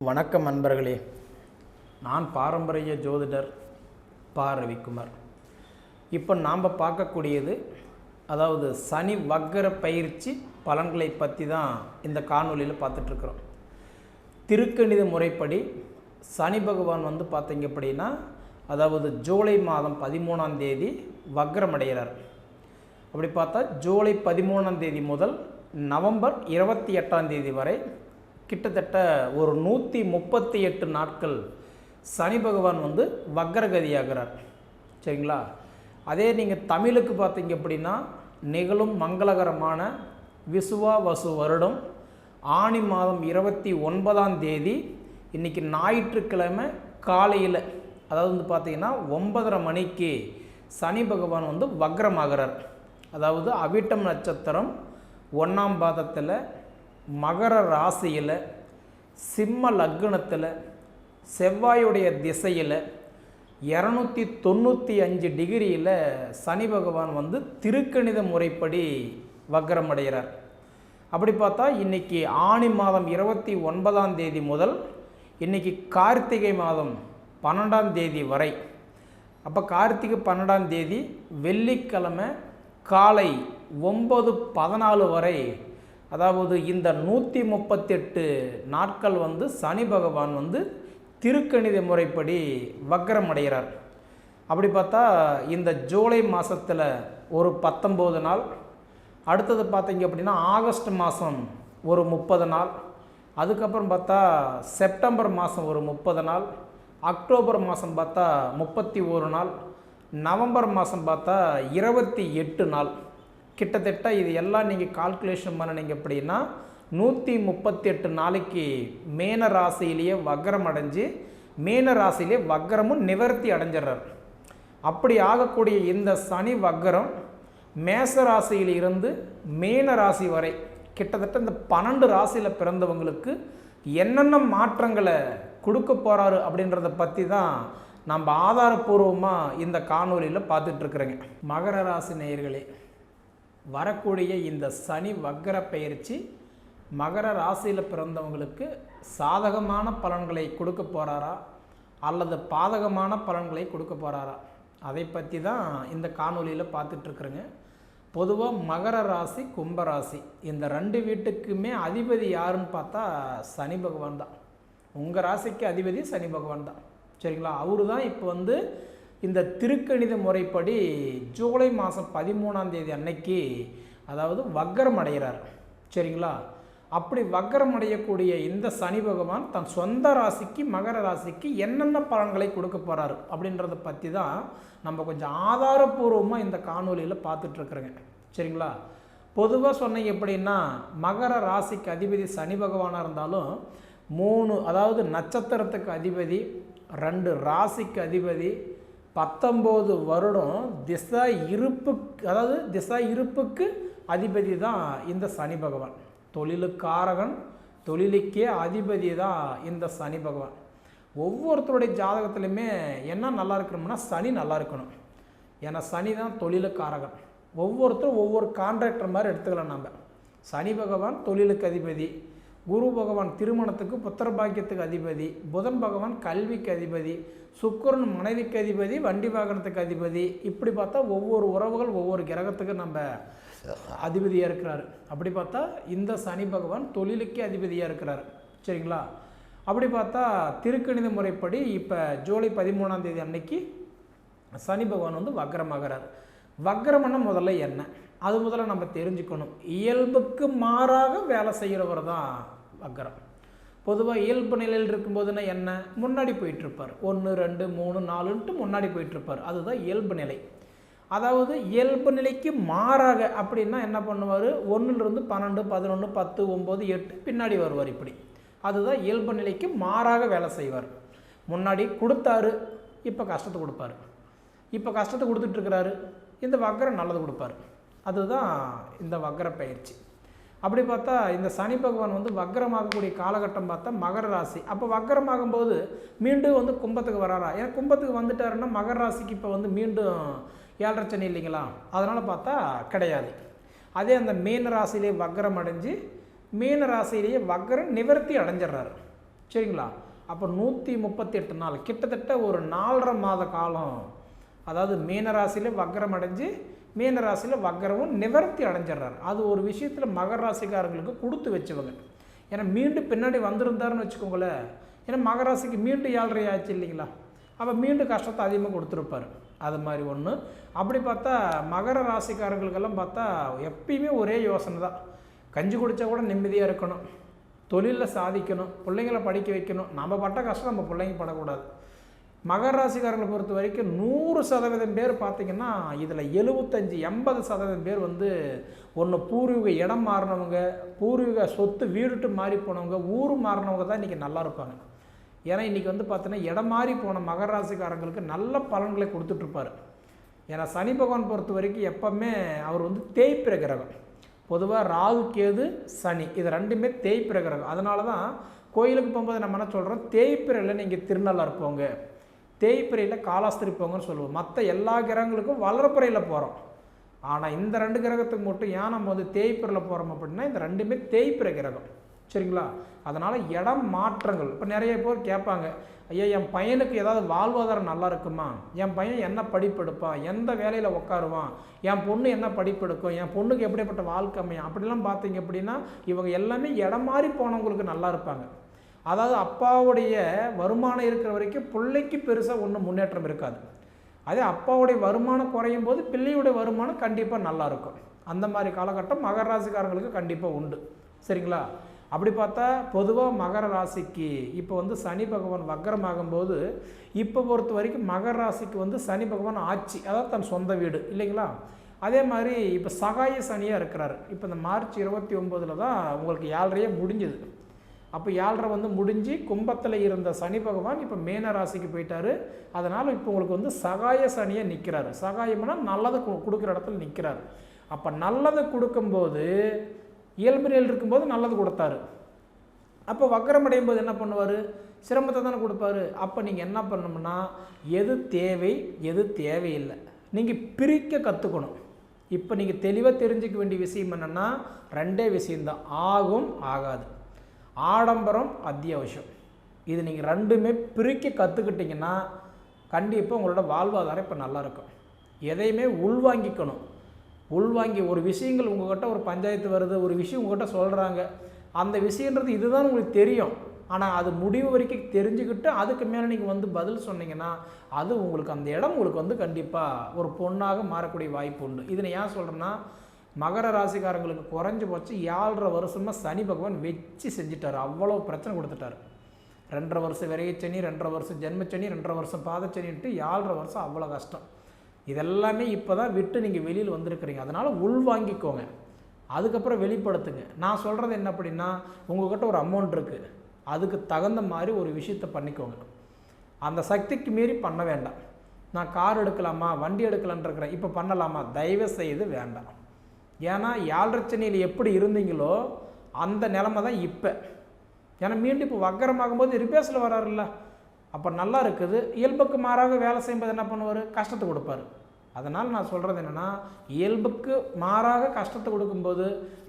வணக்கம் அன்பர்களே நான் பாரம்பரிய ஜோதிடர் பா. ரவிக்குமார். இப்போ நாம் பார்க்கக்கூடியது அதாவது சனி வக்கர பயிற்சி பலன்களை பற்றி தான் இந்த காணொலியில் பார்த்துட்ருக்குறோம். திருக்கணித முறைப்படி சனி பகவான் வந்து பார்த்தீங்க அப்படின்னா அதாவது ஜூலை மாதம் பதிமூணாம் தேதி வக்ரமடைகிறார் அப்படி பார்த்தா ஜூலை பதிமூணாம் தேதி முதல் நவம்பர் இருபத்தி எட்டாம் தேதி வரை கிட்டத்தட்ட ஒரு நூற்றி முப்பத்தி எட்டு நாட்கள் சனி பகவான் வந்து வக்ரகதியாகிறார். சரிங்களா? அதே நீங்கள் தமிழுக்கு பார்த்தீங்க அப்படின்னா நிகழும் மங்களகரமான விசுவா வசு வருடம் ஆணி மாதம் இருபத்தி ஒன்பதாம் தேதி இன்றைக்கி ஞாயிற்றுக்கிழமை காலையில் அதாவது வந்து பார்த்திங்கன்னா ஒன்பதரை மணிக்கு சனி பகவான் வந்து வக்ரமாகிறார். அதாவது அவிட்டம் நட்சத்திரம் ஒன்றாம் பாதத்தில் மகர ராசியில் சிம்ம லக்னத்தில் செவ்வாயுடைய திசையில் இரநூத்தி தொண்ணூற்றி அஞ்சு டிகிரியில் சனி பகவான் வந்து திருக்கணித முறைப்படி வக்ரமடைகிறார். அப்படி பார்த்தா இன்றைக்கி ஆணி மாதம் இருபத்தி ஒன்பதாம் தேதி முதல் இன்றைக்கி கார்த்திகை மாதம் பன்னெண்டாம் தேதி வரை. அப்போ கார்த்திகை பன்னெண்டாம் தேதி வெள்ளிக்கிழமை காலை ஒம்பது பதினாலு வரை அதாவது இந்த நூற்றி முப்பத்தெட்டு நாட்கள் வந்து சனி பகவான் வந்து திருக்கணித முறைப்படி வக்ரமடைகிறார் அப்படி பார்த்தா இந்த ஜூலை மாதத்தில் ஒரு பத்தொம்போது நாள் அடுத்தது பார்த்தீங்க அப்படின்னா ஆகஸ்ட் மாதம் ஒரு முப்பது நாள் அதுக்கப்புறம் பார்த்தா செப்டம்பர் மாதம் ஒரு முப்பது நாள் அக்டோபர் மாதம் பார்த்தா முப்பத்தி ஒரு நாள் நவம்பர் மாதம் பார்த்தா இருபத்தி எட்டு நாள். கிட்டத்தட்ட இது எல்லாம் நீங்கள் கால்குலேஷன் பண்ணினீங்க அப்படின்னா நூற்றி முப்பத்தி எட்டு நாளைக்கு மேன ராசியிலேயே வக்ரம் அடைஞ்சு மேன ராசியிலே வக்ரமும் நிவர்த்தி அடைஞ்சிடுறார். அப்படி ஆகக்கூடிய இந்த சனி வக்ரம் மேச ராசியிலிருந்து மேன ராசி வரை கிட்டத்தட்ட இந்த பன்னெண்டு ராசியில் பிறந்தவங்களுக்கு என்னென்ன மாற்றங்களை கொடுக்க போகிறாரு அப்படின்றத பற்றி தான் நம்ம ஆதாரபூர்வமாக இந்த காணொலியில் பார்த்துட்ருக்குறேங்க மகர ராசி நேயர்களே வரக்கூடிய இந்த சனி வக்கர பயிற்சி மகர ராசியில் பிறந்தவங்களுக்கு சாதகமான பலன்களை கொடுக்க போகிறாரா அல்லது பாதகமான பலன்களை கொடுக்க போகிறாரா அதை பற்றி தான் இந்த காணொலியில் பார்த்துட்ருக்குறேங்க பொதுவாக மகர ராசி கும்பராசி இந்த ரெண்டு வீட்டுக்குமே அதிபதி யாருன்னு பார்த்தா சனி பகவான் தான். உங்கள் ராசிக்கு அதிபதி சனி பகவான் தான். சரிங்களா? அவரு தான் இப்போ வந்து இந்த திருக்கணித முறைப்படி ஜூலை மாதம் பதிமூணாம் தேதி அன்னைக்கு அதாவது வக்கரம் அடைகிறார். சரிங்களா? அப்படி வக்கரம் அடையக்கூடிய இந்த சனி பகவான் தன் சொந்த ராசிக்கு மகர ராசிக்கு என்னென்ன பலன்களை கொடுக்க போகிறாரு அப்படின்றத பற்றி தான் நம்ம கொஞ்சம் ஆதாரபூர்வமாக இந்த காணொலியில் பார்த்துட்ருக்குறேங்க. சரிங்களா? பொதுவாக சொன்னீங்க எப்படின்னா மகர ராசிக்கு அதிபதி சனி பகவானாக இருந்தாலும் மூணு அதாவது நட்சத்திரத்துக்கு அதிபதி ரெண்டு ராசிக்கு அதிபதி பத்தொம்போது வருடம் திசா இருப்பு அதாவது திசா இருப்புக்கு அதிபதி தான் இந்த சனி பகவான். தொழிலுக்காரகன் தொழிலுக்கே அதிபதி தான் இந்த சனி பகவான். ஒவ்வொருத்தருடைய ஜாதகத்துலையுமே என்ன நல்லா இருக்கணும்னா சனி நல்லா இருக்கணும். ஏன்னா சனி தான் தொழிலுக்காரகன். ஒவ்வொருத்தரும் ஒவ்வொரு கான்ட்ராக்டர் மாதிரி எடுத்துக்கலாம் நம்ம சனி பகவான் தொழிலுக்கு அதிபதி. குரு பகவான் திருமணத்துக்கு புத்திர பாக்கியத்துக்கு அதிபதி புதன் பகவான் கல்விக்கு அதிபதி சுக்கரன் மனைவிக்கு அதிபதி வண்டி வாகனத்துக்கு அதிபதி. இப்படி பார்த்தா ஒவ்வொரு உறவுகள் ஒவ்வொரு கிரகத்துக்கு நம்ம அதிபதியாக இருக்கிறாரு. அப்படி பார்த்தா இந்த சனி பகவான் தொழிலுக்கே அதிபதியாக இருக்கிறார். சரிங்களா? அப்படி பார்த்தா திருக்கணித முறைப்படி இப்போ ஜூலை பதிமூணாம் தேதி அன்னைக்கு சனி பகவான் வந்து வக்ரமாகிறார். வக்ரம்னா முதல்ல என்ன? அது முதல்ல நம்ம தெரிஞ்சுக்கணும். இயல்புக்கு மாறாக வேலை செய்கிறவர் தான் வக்கரம் பொதுவாக இயல்பு நிலையில் இருக்கும்போதுன்னா என்ன? முன்னாடி போயிட்டுருப்பார். ஒன்று ரெண்டு மூணு நாலுன்ட்டு முன்னாடி போயிட்டுருப்பார். அதுதான் இயல்பு நிலை. அதாவது இயல்பு நிலைக்கு மாறாக அப்படின்னா என்ன பண்ணுவார்? ஒன்றுலேருந்து பன்னெண்டு பதினொன்று பத்து ஒம்பது எட்டு பின்னாடி வருவார் இப்படி. அதுதான் இயல்பு நிலைக்கு மாறாக வேலை செய்வார். முன்னாடி கொடுத்தாரு இப்போ கஷ்டத்தை கொடுப்பாரு. இப்போ கஷ்டத்தை கொடுத்துட்ருக்கிறாரு இந்த வக்கரம் நல்லது கொடுப்பாரு. அதுதான் இந்த வக்கர பயிற்சி. அப்படி பார்த்தா இந்த சனி பகவான் வந்து வக்கரமாகக்கூடிய காலகட்டம் பார்த்தா மகர ராசி. அப்போ வக்கரமாகும்போது மீண்டும் வந்து கும்பத்துக்கு வராரா? ஏன்னா கும்பத்துக்கு வந்துட்டாருன்னா மகர ராசிக்கு இப்போ வந்து மீண்டும் ஏழரை சனி இல்லைங்களா? அதனால் பார்த்தா கிடையாது. அதே அந்த மீன ராசியிலே வக்கரம் அடைஞ்சு மீன ராசியிலேயே வக்கரம் நிவர்த்தி அடைஞ்சிடுறாரு. சரிங்களா? அப்போ நூற்றி முப்பத்தி எட்டு நாள் கிட்டத்தட்ட ஒரு நாலரை மாத காலம் அதாவது மீனராசியில் வக்கரம் அடைஞ்சு மீனராசியில் வக்கரமும் நிவர்த்தி அடைஞ்சிடுறாரு. அது ஒரு விஷயத்தில் மகர ராசிக்காரங்களுக்கு கொடுத்து வச்சவங்க. ஏன்னா மீண்டும் பின்னாடி வந்திருந்தாருன்னு வச்சுக்கோங்களேன். ஏன்னா மகர ராசிக்கு மீண்டும் ஏழரை ஆச்சு இல்லைங்களா? அப்போ மீண்டும் கஷ்டத்தை அதிகமாக கொடுத்துருப்பாரு. அது மாதிரி ஒன்று அப்படி பார்த்தா மகர ராசிக்காரங்களுக்கெல்லாம் பார்த்தா எப்பயுமே ஒரே யோசனை தான். கஞ்சி குடித்தா கூட நிம்மதியாக இருக்கணும். தொழிலில் சாதிக்கணும். பிள்ளைங்களை படிக்க வைக்கணும். நம்ம பட்ட கஷ்டம் நம்ம பிள்ளைங்க படக்கூடாது. மகர ராசிக்காரங்களை பொறுத்த வரைக்கும் நூறு சதவீதம் பேர் பார்த்திங்கன்னா இதில் எழுபத்தஞ்சி எண்பது சதவீதம் பேர் வந்து ஒன்று பூர்வீக இடம் மாறினவங்க பூர்வீக சொத்து வீடுட்டு மாறி போனவங்க ஊர் மாறினவங்க தான் இன்றைக்கி நல்லா இருப்பாங்க. ஏன்னா இன்றைக்கி வந்து பார்த்தீங்கன்னா இடம் மாறி போன மகர ராசிக்காரங்களுக்கு நல்ல பலன்களை கொடுத்துட்ருப்பார் ஏன்னா சனி பகவான் பொறுத்த வரைக்கும் எப்போவுமே அவர் வந்து தேய்ப்பிற கிரகம். பொதுவாக ராகு கேது சனி இது ரெண்டுமே தேய்ப்பிற கிரகம். அதனால தான் கோயிலுக்கு போகும்போது நம்ம என்ன சொல்கிறோம் தேய்ப்பிறையில் நீங்கள் திருநள்ளாறு போங்க. தேய்ப்பிறையில் காலாஸ்திரி போங்கன்னு சொல்லுவோம். மற்ற எல்லா கிரகங்களுக்கும் வளர்ப்புறையில் போகிறோம் ஆனால் இந்த ரெண்டு கிரகத்துக்கு மட்டும் ஏன் நம்ம வந்து தேய்ப்பிறையில் போகிறோம் அப்படின்னா இந்த ரெண்டுமே தேய்ப்பிற கிரகம். சரிங்களா? அதனால் இடம் மாற்றங்கள். இப்போ நிறைய பேர் கேட்பாங்க ஐயா என் பையனுக்கு ஏதாவது வாழ்வாதாரம் நல்லா இருக்குமா? என் பையன் என்ன படிப்பெடுப்பான் எந்த வேலையில் உட்காருவான் என் பொண்ணு என்ன படிப்பெடுக்கும் என் பொண்ணுக்கு எப்படிப்பட்ட வாழ்க்கை அமையும்? அப்படிலாம் பார்த்தீங்க அப்படின்னா இவங்க எல்லாமே இடம் மாறி போனவங்களுக்கு நல்லா இருப்பாங்க. அதாவது அப்பாவுடைய வருமானம் இருக்கிற வரைக்கும் பிள்ளைக்கு பெருசாக ஒன்றும் முன்னேற்றம் இருக்காது. அதே அப்பாவுடைய வருமானம் குறையும் போது பிள்ளையுடைய வருமானம் கண்டிப்பாக நல்லாயிருக்கும் அந்த மாதிரி காலகட்டம் மகர ராசிக்காரங்களுக்கு கண்டிப்பாக உண்டு. சரிங்களா? அப்படி பார்த்தா பொதுவாக மகர ராசிக்கு இப்போ வந்து சனி பகவான் வக்கரமாகும்போது இப்போ பொறுத்த வரைக்கும் மகர ராசிக்கு வந்து சனி பகவான் ஆட்சி அதாவது தன் சொந்த வீடு இல்லைங்களா? அதே மாதிரி இப்போ சகாய சனியாக இருக்கிறார். இப்போ இந்த மார்ச் இருபத்தி ஒம்போதில் தான் உங்களுக்கு ஏழரையே முடிஞ்சுது. அப்போ ஏழரை வந்து முடிஞ்சு கும்பத்தில் இருந்த சனி பகவான் இப்போ மேன ராசிக்கு போயிட்டாரு. அதனால் இப்போ உங்களுக்கு வந்து சகாய சனியாக நிற்கிறாரு சகாயம்னா நல்லதை கொடுக்குற இடத்துல நிற்கிறாரு அப்போ நல்லதை கொடுக்கும்போது இயல்பு நிலையில் இருக்கும்போது நல்லது கொடுத்தாரு. அப்போ வக்கரம் அடையும் போது என்ன பண்ணுவார்? சிரமத்தை தானே கொடுப்பாரு. அப்போ நீங்கள் என்ன பண்ணணும்னா எது தேவை எது தேவையில்லை. நீங்கள் பிரிக்க கற்றுக்கணும் இப்போ நீங்கள் தெளிவாக தெரிஞ்சுக்க வேண்டிய விஷயம் என்னென்னா ரெண்டே விஷயம்தான். ஆகும் ஆகாது. ஆடம்பரம் அத்தியாவசியம். இது நீங்கள் ரெண்டுமே பிரிக்க கற்றுக்கிட்டிங்கன்னா கண்டிப்பாக உங்களோட வாழ்வாதாரம் இப்போ நல்லாயிருக்கும் எதையுமே உள்வாங்கிக்கணும். உள்வாங்கி ஒரு விஷயங்கள் உங்கள்கிட்ட ஒரு பஞ்சாயத்து வருது ஒரு விஷயம் உங்கள்கிட்ட சொல்கிறாங்க அந்த விஷயன்றது இதுதான் உங்களுக்கு தெரியும். ஆனால் அது முடிவு வரைக்கும் தெரிஞ்சுக்கிட்டு அதுக்கு மேலே நீங்கள் வந்து பதில் சொன்னீங்கன்னா அது உங்களுக்கு அந்த இடம் உங்களுக்கு வந்து கண்டிப்பாக ஒரு பொண்ணாக மாறக்கூடிய வாய்ப்பு உண்டு. இதை ஏன் சொல்கிறேன்னா மகர ராசிக்காரங்களுக்கு குறைஞ்சி போச்சு. ஏழரை வருஷமாக சனி பகவான் வச்சு செஞ்சுட்டார். அவ்வளோ பிரச்சனை கொடுத்துட்டாரு. ரெண்டரை வருஷம் விரையச்சனி ரெண்டரை வருஷம் ஜென்மச்சனி ரெண்டரை வருஷம் பாதச்சனின்ட்டு ஏழரை வருஷம் அவ்வளோ கஷ்டம். இதெல்லாமே இப்போ தான் விட்டு நீங்கள் வெளியில் வந்திருக்கிறீங்க. அதனால் உள்வாங்கிக்கோங்க அதுக்கப்புறம் வெளிப்படுத்துங்க. நான் சொல்கிறது என்ன அப்படின்னா உங்கள்கிட்ட ஒரு அமௌண்ட் இருக்குது அதுக்கு தகுந்த மாதிரி ஒரு விஷயத்தை பண்ணிக்கோங்க. அந்த சக்திக்கு மீறி பண்ண வேண்டாம். நான் கார் எடுக்கலாமா? வண்டி எடுக்கலான்னு இருக்கிறேன். இப்போ பண்ணலாமா? தயவு செய்து வேண்டாம். ஏன்னா ஏழரச்சனையில் எப்படி இருந்தீங்களோ அந்த நிலமை தான் இப்போ. ஏன்னா மீண்டும் இப்போ வக்கரமாகும்போது ரிப்பேர்ஸில் வராருல்ல. அப்போ நல்லா இருக்குது. இயல்புக்கு மாறாக வேலை செய்யும்போது என்ன பண்ணுவார்? கஷ்டத்தை கொடுப்பாரு. அதனால் நான் சொல்கிறது என்னென்னா இயல்புக்கு மாறாக கஷ்டத்தை கொடுக்கும்போது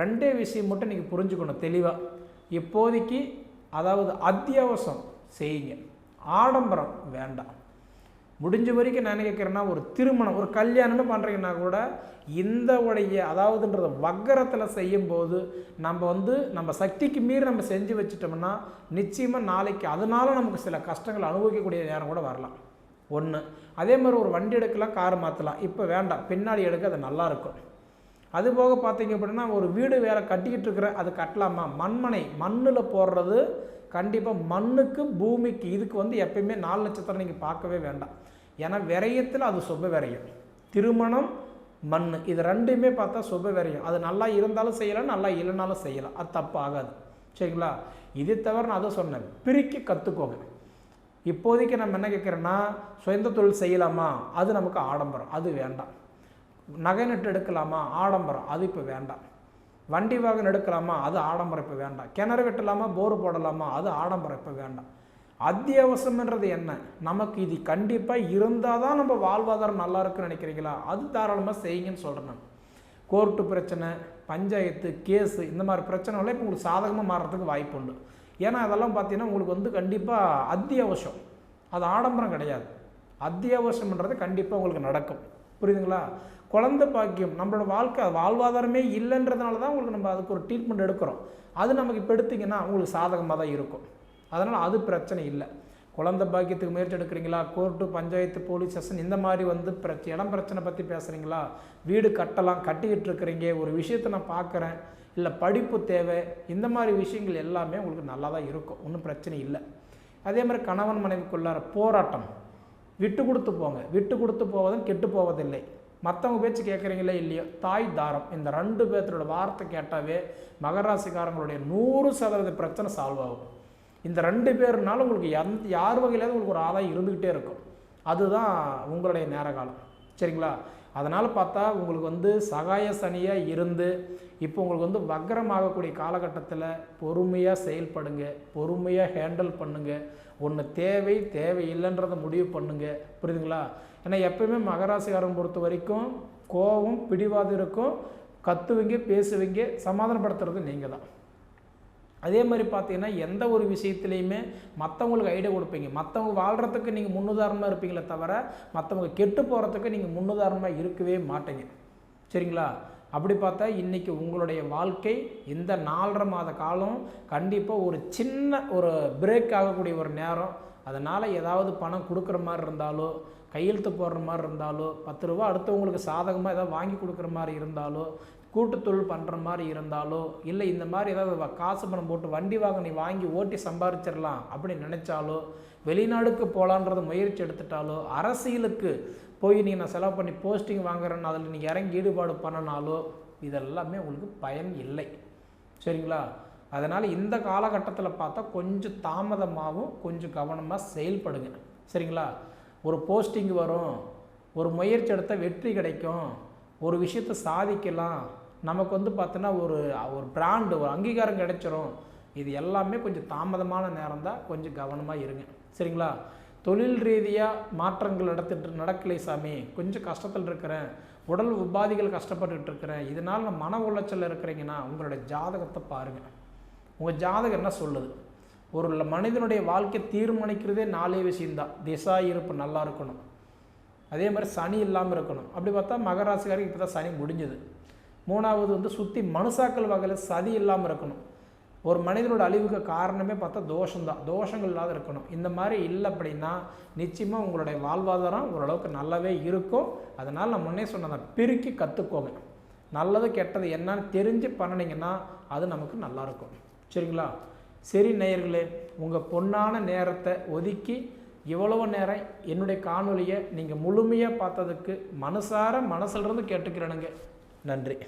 ரெண்டே விஷயம் மட்டும் நீங்கள் புரிஞ்சுக்கணும் தெளிவாக இப்போதைக்கு அதாவது அத்தியாவசியம் செய்யுங்க. ஆடம்பரம் வேண்டாம். முடிஞ்ச வரைக்கும் நான் என்ன கேட்குறேன்னா ஒரு திருமணம் ஒரு கல்யாணமே பண்ணுறீங்கன்னா கூட இந்த உடைய அதாவதுன்றத வக்கரத்தில் செய்யும்போது நம்ம வந்து நம்ம சக்திக்கு மீறி நம்ம செஞ்சு வச்சிட்டோம்னா நிச்சயமாக நாளைக்கு அதனால நமக்கு சில கஷ்டங்கள் அனுபவிக்கக்கூடிய நேரம் கூட வரலாம். ஒன்று அதே மாதிரி ஒரு வண்டி எடுக்கலாம் கார் மாற்றலாம் இப்போ வேண்டாம். பின்னாடி எடுக்க அது நல்லாயிருக்கும் அது போக பார்த்தீங்க அப்படின்னா ஒரு வீடு வேறு கட்டிக்கிட்டு இருக்கிற அது கட்டலாமா? மண்மனை மண்ணில் போடுறது கண்டிப்பாக மண்ணுக்கு பூமிக்கு இதுக்கு வந்து எப்பயுமே நாலு நட்சத்திரம் நீங்கள் பார்க்கவே வேண்டாம். ஏன்னா விரயத்தில் அது சுப விரயம். திருமணம் மண் இது ரெண்டுமே பார்த்தா சுப விரயம். அது நல்லா இருந்தாலும் செய்யலாம் நல்லா இல்லைனாலும் செய்யலாம். அது தப்பு ஆகாது சரிங்களா? இது தவிர நான் அதை சொன்னேன். பிரிக்க கற்றுக்கோங்க இப்போதைக்கு நம்ம என்ன கேட்குறோன்னா சொந்த தொழில் செய்யலாமா? அது நமக்கு ஆடம்பரம். அது வேண்டாம். நகை நட்டு எடுக்கலாமா? ஆடம்பரம். அது இப்போ வேண்டாம். வண்டி வாகனம் எடுக்கலாமா? அது ஆடம்பரம் இப்போ வேண்டாம். கிணறு வெட்டலாமா? போர் போடலாமா? அது ஆடம்பரம் இப்போ வேண்டாம். அத்தியாவசியம்ன்றது என்ன? நமக்கு இது கண்டிப்பாக இருந்தால் தான் நம்ம வாழ்வாதாரம் நல்லா இருக்குன்னு நினைக்கிறீங்களா? அது தாராளமாக செய்யுங்கன்னு சொல்கிறேன் நான். கோர்ட்டு பிரச்சனை பஞ்சாயத்து கேஸு இந்த மாதிரி பிரச்சனைகளே இப்போ உங்களுக்கு சாதகமாக மாறுறதுக்கு வாய்ப்பு உண்டு. ஏன்னா அதெல்லாம் பார்த்தீங்கன்னா உங்களுக்கு வந்து கண்டிப்பாக அத்தியாவசியம். அது ஆடம்பரம் கிடையாது. அத்தியாவசியம்ன்றது கண்டிப்பாக உங்களுக்கு நடக்கும். புரியுதுங்களா? குழந்தை பாக்கியம் நம்மளோட வாழ்க்கை வாழ்வாதாரமே இல்லைன்றதுனால தான் உங்களுக்கு நம்ம அதுக்கு ஒரு ட்ரீட்மெண்ட் எடுக்கிறோம். அது நமக்கு இப்போ எடுத்திங்கன்னா உங்களுக்கு சாதகமாக தான் இருக்கும். அதனால் அது பிரச்சனை இல்லை. குழந்தை பாக்கியத்துக்கு முயற்சி எடுக்கிறீங்களா? கோர்ட்டு பஞ்சாயத்து போலீஸ் ஸ்டேஷன் இந்த மாதிரி வந்து பிரச்சனை இடம் பிரச்சனை பற்றி பேசுகிறீங்களா வீடு கட்டலாம் கட்டிக்கிட்டு இருக்கிறீங்க. ஒரு விஷயத்தை நான் பார்க்குறேன். இல்லை படிப்பு தேவை. இந்த மாதிரி விஷயங்கள் எல்லாமே உங்களுக்கு நல்லா தான் இருக்கும். ஒன்றும் பிரச்சனை இல்லை. அதே மாதிரி கணவன் மனைவிக்குள்ளார போராட்டம். விட்டு கொடுத்து போங்க. விட்டு கொடுத்து போவதும் கெட்டு போவதில்லை. மற்றவங்க பேச்சு கேட்குறீங்களே இல்லையோ? தாய் தாரம். இந்த ரெண்டு பேர்த்தோட வார்த்தை கேட்டாவே மகராசிக்காரங்களுடைய நூறு சதவீத பிரச்சனை சால்வ் ஆகும். இந்த ரெண்டு பேர்னால உங்களுக்கு எந் யார் வகையிலாவது உங்களுக்கு ஒரு ஆதாயம் இருந்துக்கிட்டே இருக்கும். அதுதான் உங்களுடைய நேர காலம். சரிங்களா? அதனால் பார்த்தா உங்களுக்கு வந்து சகாய சனியாக இருந்து இப்போ உங்களுக்கு வந்து வக்கரமாகக்கூடிய காலகட்டத்தில் பொறுமையாக செயல்படுங்க பொறுமையாக ஹேண்டில் பண்ணுங்க. ஒன்று தேவை தேவையில்லைன்றதை முடிவு பண்ணுங்க. புரியுதுங்களா? ஏன்னா எப்பயுமே மகராசிகாரன் பொறுத்த வரைக்கும் கோபம் பிடிவாதம் இருக்கும். கத்துவீங்க பேசுவீங்க சமாதானப்படுத்துறது நீங்கள் தான் அதே மாதிரி பார்த்தீங்கன்னா எந்த ஒரு விஷயத்துலையுமே மற்றவங்களுக்கு ஐடியா கொடுப்பீங்க. மற்றவங்க வாழ்கிறதுக்கு நீங்கள் முன்னுதாரணமாக இருப்பீங்களே தவிர மற்றவங்க கெட்டு போகிறதுக்கு நீங்கள் முன்னுதாரணமாக இருக்கவே மாட்டீங்க. சரிங்களா? அப்படி பார்த்தா இன்றைக்கி உங்களுடைய வாழ்க்கை இந்த நாலரை மாத காலம் கண்டிப்பாக ஒரு சின்ன ஒரு பிரேக் ஆகக்கூடிய ஒரு நேரம். அதனால் ஏதாவது பணம் கொடுக்குற மாதிரி இருந்தாலோ கையெழுத்து போடுற மாதிரி இருந்தாலோ பத்து ரூபா அடுத்தவங்களுக்கு சாதகமாக ஏதாவது வாங்கி கொடுக்குற மாதிரி இருந்தாலோ கூட்டுத்தொழில் பண்ணுற மாதிரி இருந்தாலோ இல்லை இந்த மாதிரி ஏதாவது காசு பணம் போட்டு வண்டி வாங்க வாங்கி ஓட்டி சம்பாரிச்சிடலாம் அப்படின்னு நினச்சாலோ வெளிநாடுக்கு போகலான்றது முயற்சி எடுத்துட்டாலோ அரசியலுக்கு போய் நீங்கள் நான் செலவு பண்ணி போஸ்டிங் வாங்குறேன்னு அதில் நீங்கள் இறங்கி ஈடுபாடு பண்ணனாலோ இதெல்லாமே உங்களுக்கு பயன் இல்லை. சரிங்களா? அதனால் இந்த காலகட்டத்தில் பார்த்தா கொஞ்சம் தாமதமாகவும் கொஞ்சம் கவனமாக செயல்படுங்க. சரிங்களா? ஒரு போஸ்டிங் வரும் ஒரு முயற்சி எடுத்தால் வெற்றி கிடைக்கும் ஒரு விஷயத்தை சாதிக்கலாம் நமக்கு வந்து பார்த்தோன்னா ஒரு ஒரு பிராண்டு ஒரு அங்கீகாரம் கிடைச்சிரும். இது எல்லாமே கொஞ்சம் தாமதமான நேரம் தான் கொஞ்சம் கவனமாக இருங்க. சரிங்களா? தொழில் ரீதியாக மாற்றங்கள் நடத்திட்டு நடக்கலை சாமி. கொஞ்சம் கஷ்டத்தில் இருக்கிறேன். உடல் உபாதிகள் கஷ்டப்பட்டுட்டு இருக்கிறேன். இதனால் நான் மன உளைச்சல் இருக்கிறீங்கன்னா உங்களுடைய ஜாதகத்தை பாருங்கள் உங்கள் ஜாதகம் என்ன சொல்லுது? ஒரு மனிதனுடைய வாழ்க்கை தீர்மானிக்கிறதே நாலே விஷயம்தான். திசா இருப்பு நல்லா இருக்கணும். அதே மாதிரி சனி இல்லாமல் இருக்கணும். அப்படி பார்த்தா மகராசிக்காரருக்கு இப்போ தான் சனி முடிஞ்சது. மூணாவது வந்து சுற்றி மனுஷாக்கள் வகையில் சதி இல்லாமல் இருக்கணும். ஒரு மனிதனோட அழிவுக்கு காரணமே பார்த்தா தோஷம்தான். தோஷங்கள் இல்லாத இருக்கணும். இந்த மாதிரி இல்லை அப்படின்னா நிச்சயமாக உங்களுடைய வாழ்வாதாரம் ஓரளவுக்கு நல்லாவே இருக்கும். அதனால் நான் முன்னே சொன்னதை பிரிக்கி கற்றுக்கோங்க நல்லது கெட்டது என்னன்னு தெரிஞ்சு பண்ணினீங்கன்னா அது நமக்கு நல்லாயிருக்கும் சரிங்களா? சரி நேயர்களே உங்கள் பொன்னான நேரத்தை ஒதுக்கி இவ்வளவு நேரம் என்னுடைய காணொலியை நீங்கள் முழுமையாக பார்த்ததுக்கு மனசார மனசிலிருந்து கேட்டுக்கிறேனுங்க. நன்றி.